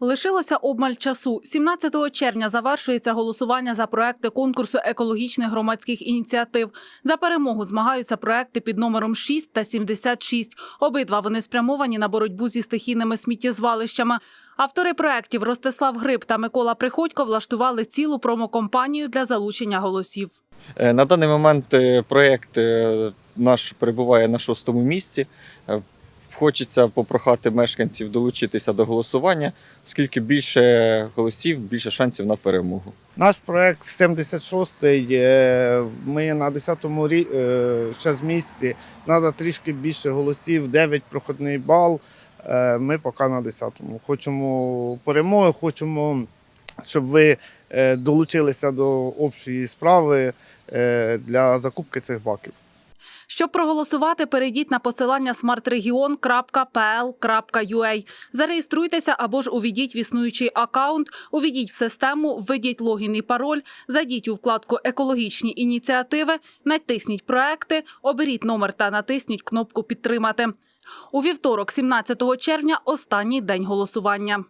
Лишилося обмаль часу. 17 червня завершується голосування за проекти конкурсу екологічних громадських ініціатив. За перемогу змагаються проекти під номером 6 та 76. Обидва вони спрямовані на боротьбу зі стихійними сміттєзвалищами. Автори проєктів Ростислав Гриб та Микола Приходько влаштували цілу промокомпанію для залучення голосів. Е, На даний момент е, проєкт е, наш перебуває на шостому місці. Хочеться попрохати мешканців долучитися до голосування, оскільки більше голосів, більше шансів на перемогу. Наш проект 76-й. е, Ми на 10-му рі... е, ще з місці. Треба трішки більше голосів, 9 проходний бал. Е, Ми поки на 10-му. Хочемо перемоги, хочемо, щоб ви долучилися до общої справи для закупки цих баків. Щоб проголосувати, перейдіть на посилання smartregion.pl.ua. Зареєструйтеся або ж увійдіть в існуючий акаунт, увійдіть в систему, введіть логін і пароль, зайдіть у вкладку Екологічні ініціативи, натисніть проекти, оберіть номер та натисніть кнопку Підтримати. У вівторок, 17 червня, останній день голосування.